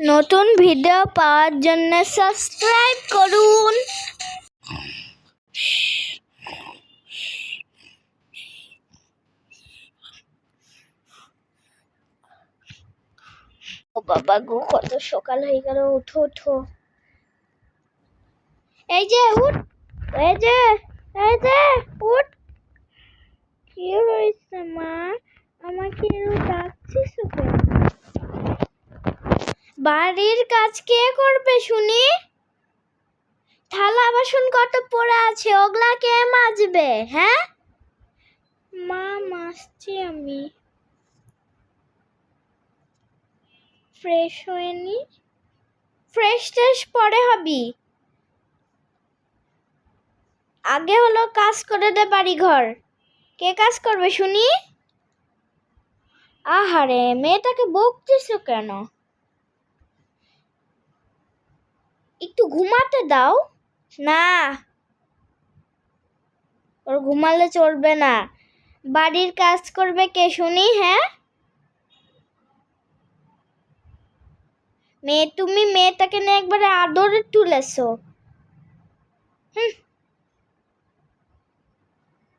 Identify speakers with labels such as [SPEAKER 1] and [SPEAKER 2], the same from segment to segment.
[SPEAKER 1] নতুন ভিডিও পাওয়ার জন্য সাবস্ক্রাইব করুন। ও বাবা গো, কত সকাল হয়ে গেল উঠো উঠো এই যে, উঠ। এই যে এই যে, উঠ। কি হয়েছে মা? আমাকে এরকম ডাকছিস কেন বাড়ির কাজ কে করবে শুনি? থালা বাসন কত পড়ে আছে, ওগুলা কে মাজবে হ্যাঁ? মা মাজছি আমি। ফ্রেশ হয়ে নি? ফ্রেশ ট্রেশ পরে হবি? আগে হলো কাজ করে দে বাড়ি ঘর কে কাজ করবে শুনি? আহারে, মেয়েটাকে বকছিস কেন? একটু ঘুমাতে দাও। না। ওর ঘুমালে চলবে না। বাড়ির কাজ করবে কে শুনি হ্যাঁ? মেয়ে, তুমি মেয়েটাকে নিয়ে একবারে আদরে তুলেছো। হুম।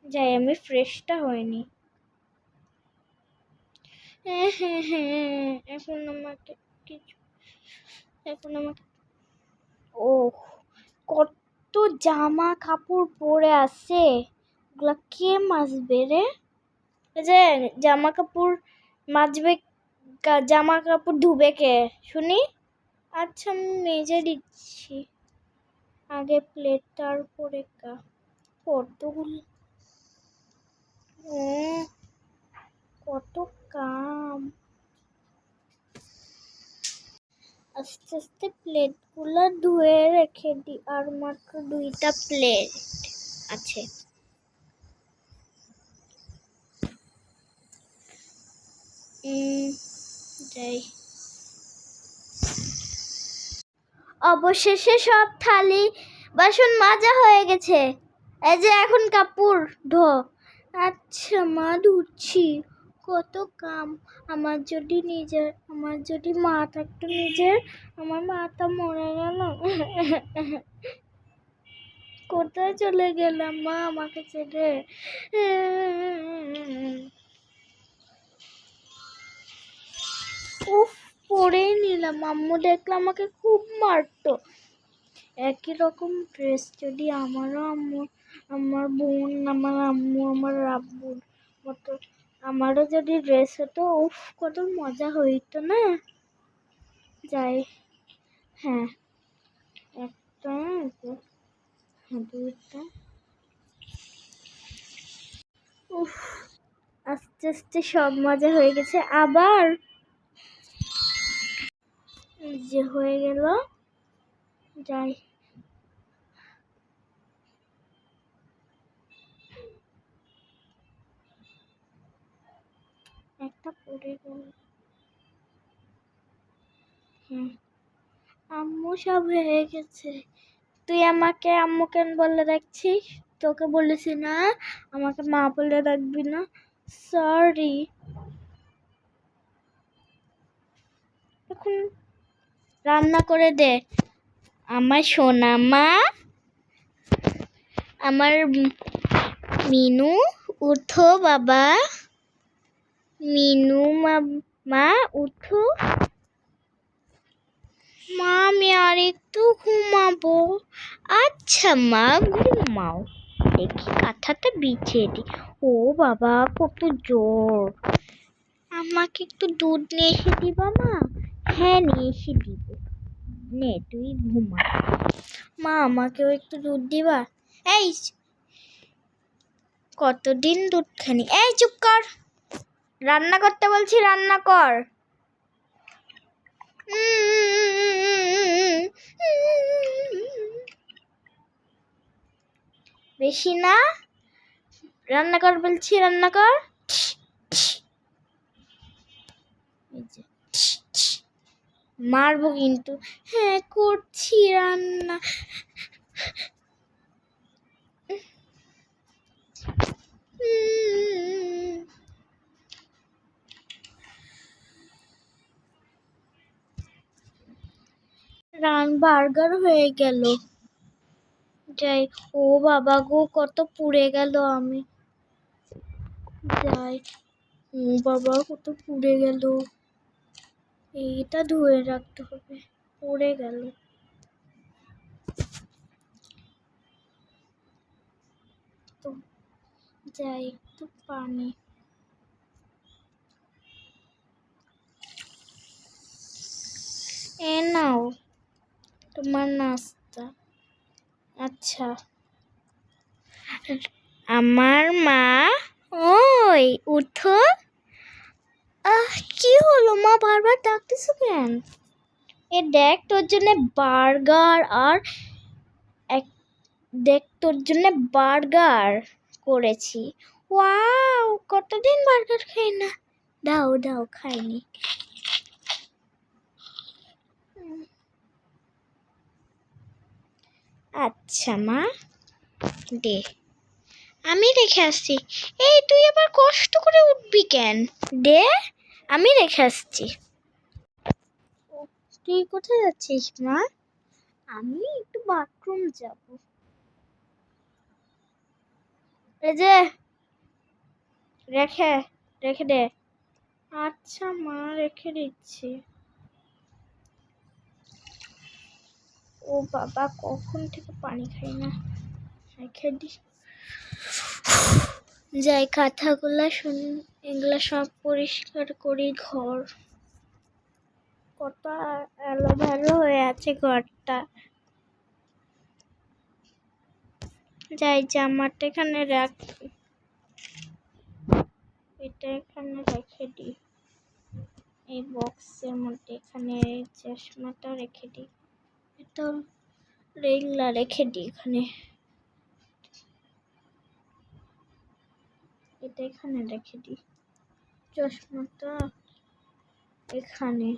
[SPEAKER 1] যাই, আমি ফ্রেশটা হয়নি হ্যাঁ হ্যাঁ হ্যাঁ এখন আমাকে কিছু এখন আমাকে ও কত জামা কাপড় পরে আছে। ওগুলা কে মাজবে রে? যে জামা কাপড় মাজবে জামা কাপড় ধুবে কে? শুনি। আচ্ছা আমি মেজে দিচ্ছি। আগে প্লেট পরে কা। কতগুলো কত কাম। আস্তে আস্তে প্লেটগুলো ধুয়ে রেখে দিই আর মাত্র দুইটা প্লেট আছে। অবশেষে সব থালি বাসন মাজা হয়ে গেছে। এই যে এখন কাপড় ধো। আচ্ছা মা, ধুচ্ছি। কত কাম। আমার যদি নিজের, আমার যদি মা থাকতো নিজের, আমার মাটা মরে গেল। কোথায় চলে গেলাম মা আমাকে ছেড়ে? উফ, পরেই নিলাম। আম্মু দেখলে আমাকে খুব মারতো। একই রকম ড্রেস যদি আমারও আম্মু, আমার বোন, আমার আম্মু, আমার আব্বুর মতো আমারও যদি ড্রেস হতো, উফ, কত মজা হইতো না? যাই হ্যাঁ একটা হ্যাঁ দুইটা উফ, আস্তে আস্তে সব মজা হয়ে গেছে। আবার যে হয়ে গেল। যাই একটা পড়ে গেল হুম আম্মু সব হয়ে গেছে। তুই আমাকে আম্মু কেন বলে রাখছিস তোকে বলেছি না, আমাকে মা বলে রাখবি না। সরি এখন রান্না করে দে। আমার সোনা মা, আমার মিনু উঠো বাবা। মিনু মা মা, উঠো। মা, আমি আর একটু ঘুমাবো। আচ্ছা মা, ঘুমাও। দেখি, কাঁথাটা বিছিয়ে দি। ও বাবা, কত জোর। আমাকে একটু দুধ নিয়ে এসে দিবা মা? হ্যাঁ নিয়ে এসে দিব। নে, তুই ঘুমা। মা, আমাকেও একটু দুধ দিবা? এই, কতদিন দুধ খানি? এই, চুপ কর। রান্না করতে বলছি, রান্না কর। বেশি না? রান্না কর বলছি, রান্না কর। মারবো কিন্তু। হ্যাঁ করছি রান্না। বার্গার হয়ে গেল। যাই, ও বাবা গো, কত পুড়ে গেল আমি। যাই, ও বাবা কত পুড়ে গেল। এইটা ধুয়ে রাখতে হবে, পুড়ে গেল। তো, যাই, একটু পানি। এ নাও। তোমার নাস্তা। আচ্ছা। আমার মা, ওই, উঠো। আহ, কি হলো? মা বারবার ডাকতেছো কেন? এ দেখ, তোর জন্য বার্গার আর এক, দেখ, তোর জন্য বার্গার করেছি। ওয়াও, কতদিন বার্গার খাই না? দাও দাও, খাইনি। আচ্ছা মা। দে। আমি রেখে আসছি। এই, তুই আবার কষ্ট করে উঠবি কেন? দে, আমি রেখে আসছি। তুই কোথায় যাচ্ছিস, মা? আমি একটু বাথরুম যাব। এই যে, রেখে রেখে দে। আচ্ছা মা, রেখে দিচ্ছি। ও বাবা, কখন থেকে পানি খাই না? যাই, কথাগুলো শুন, এগুলো সব পরিষ্কার করি, ঘর কত এলোভেলো হয়ে আছে ঘরটা। যাই, জামাটা এখানে রাখ। এটা এখানে রেখে দিই এই বক্সের মধ্যে এখানে চশমাটা রেখে দিই এটা রেগুলা রেখে দিই এখানে। এটা এখানে রেখে দিই। চশমাটা এখানে।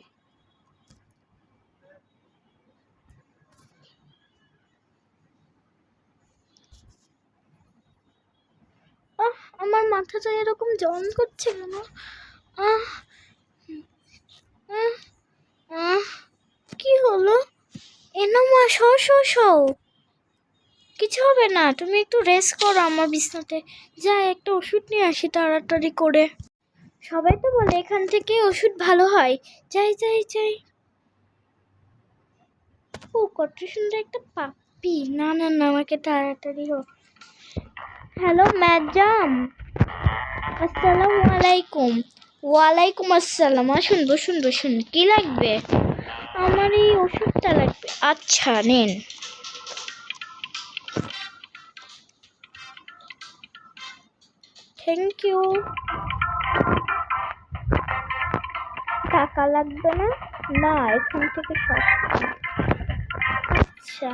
[SPEAKER 1] আমার মাথাটা এরকম জন করছে কেন? আহ, কি হলো? এনো মা শো শো শো কিছু হবে না, তুমি একটু রেস্ট করো আমার বিছনাতে। যা একটা ওষুধ নিয়ে আসি তাড়াতাড়ি করে। সবাই তো বলে এখান থেকে ওষুধ ভালো হয়। যাই যাই যাই। ও, কত সুন্দর একটা পাপ্পি না না না, আমাকে তাড়াতাড়ি হোক হ্যালো, ম্যাডাম। আসসালামু আলাইকুম। ওয়ালাইকুম আসসালাম। আসুন, বসুন বসুন। কি লাগবে? আমার এই ওষুধটা লাগবে। আচ্ছা নেন। থ্যাংক ইউ টাকা লাগবে না? না, এখান থেকে সব। আচ্ছা।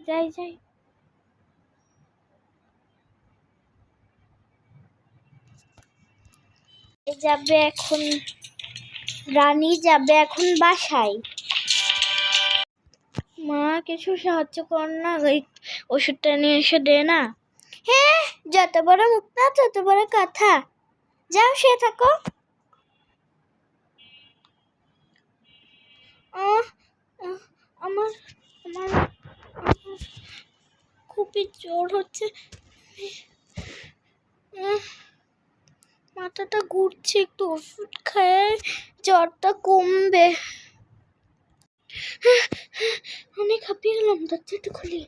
[SPEAKER 1] যাই যাই। যাবে এখন রানী যাবে এখন বাসায়। মা কিছু সাহায্য কর না ওই ওষুধটা নিয়ে এসে দে না। হ্যাঁ যত বড় মুখ না তত বড় কথা। যাও সে থাকো। আমার আমার খুবই জোর হচ্ছে। মাথাটা ঘুরছে, একটু ওষুধ খেয়ে, জ্বরটা কমবে। অনেক হাঁপিয়ে গেলাম দরজাটা খুলি।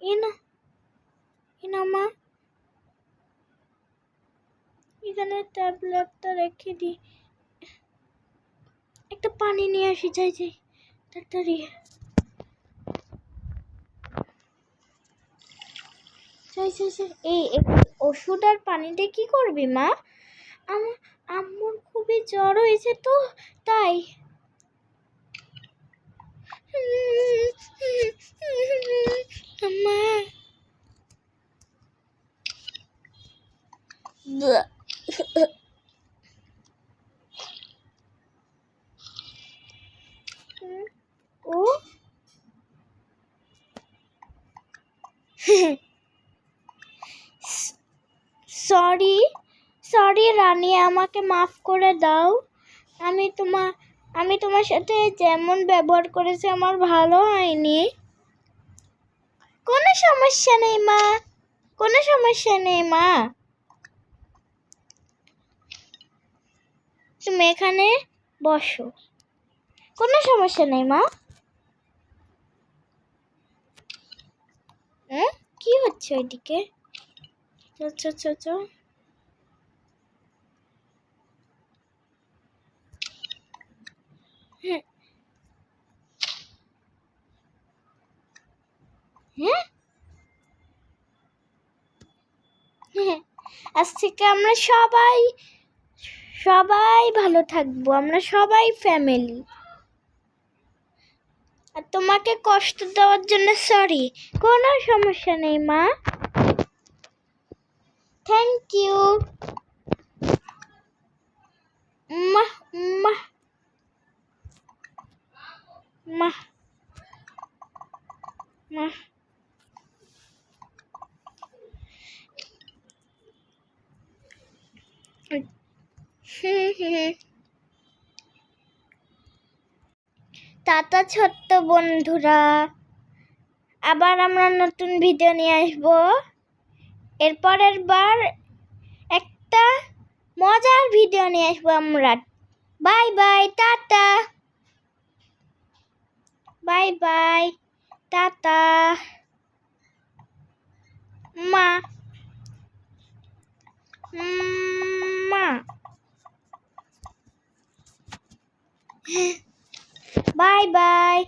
[SPEAKER 1] এ না এ না মা। এখানে ট্যাবলেটটা রেখে দিই। একটা পানি নিয়ে আসি, যাই যাই তাড়াতাড়ি যাই যাই যাই এই ওষুধ আর পানি কি করবি মা? আমার আম্মুর খুবই জ্বর হয়েছে তো, তাই। মা ও সরি সরি রানী, আমাকে মাফ করে দাও। আমি তোমার আমি তোমার সাথে যেমন ব্যবহার করেছি, আমার ভালো হয়নি। কোনো সমস্যা নেই, মা। কোনো সমস্যা নেই, মা। তুমি এখানে বসো। কোনো সমস্যা নেই, মা। কি হচ্ছে ওইদিকে? হ্যাঁ। হ্যাঁ। হ্যাঁ। আজ থেকে আমরা সবাই সবাই ভালো থাকব। আমরা সবাই ফ্যামিলি আর তোমাকে কষ্ট দেওয়ার জন্য সরি কোনো সমস্যা নেই, মা। থ্যাংক ইউ মা মা মা মা হুম হুম টাটা ছোট্ট বন্ধুরা, আবার আমরা নতুন ভিডিও নিয়ে আসব। এরপরের বার একটা মজার ভিডিও নিয়ে আসব আমরা। Bye bye tata. Bye bye tata. মা। মা। Bye bye